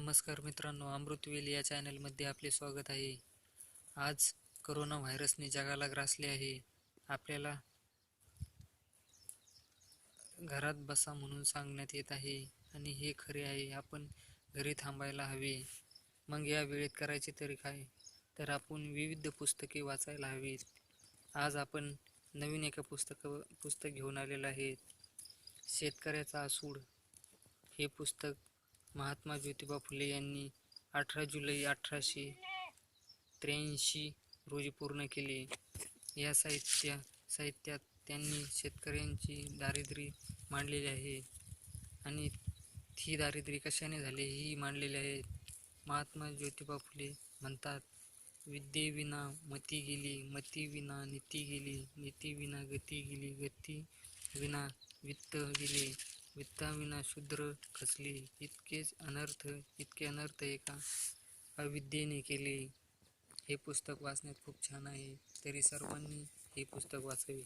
नमस्कार मित्रांनो अमृतवेल या चॅनलमध्ये आपले स्वागत आहे. आज करोना व्हायरसने जगाला ग्रासले आहे. आपल्याला घरात बसा म्हणून सांगण्यात येत आहे आणि हे खरे आहे आपण घरी थांबायला हवे. मग या वेळेत करायचे तरी काय? तर आपण विविध पुस्तके वाचायला हवीत. आज आपण नवीन एका पुस्तक पुस्तक घेऊन आलेलं आहे. शेतकऱ्याचा आसूड. हे पुस्तक महात्मा ज्योतिबा फुले यांनी अठरा जुलै अठराशे त्र्याऐंशी रोजी पूर्ण केले. या साहित्य साहित्यात त्यांनी शेतकऱ्यांची दारिद्र्य मांडलेली आहे आणि ही दारिद्र्य कशाने झाले ही मांडलेली आहे? महात्मा ज्योतिबा फुले म्हणतात विद्येविना मती गेली मतीविना नीती गेली नीतीविना गती गेली गती विना वित्त गेले. वित्ताविना शूद्र खचले इतकेच अनर्थ इतके अनर्थ एका अविद्येने केले. हे पुस्तक वाचण्यात खूप छान आहे. तरी सर्वांनी हे पुस्तक वाचावे.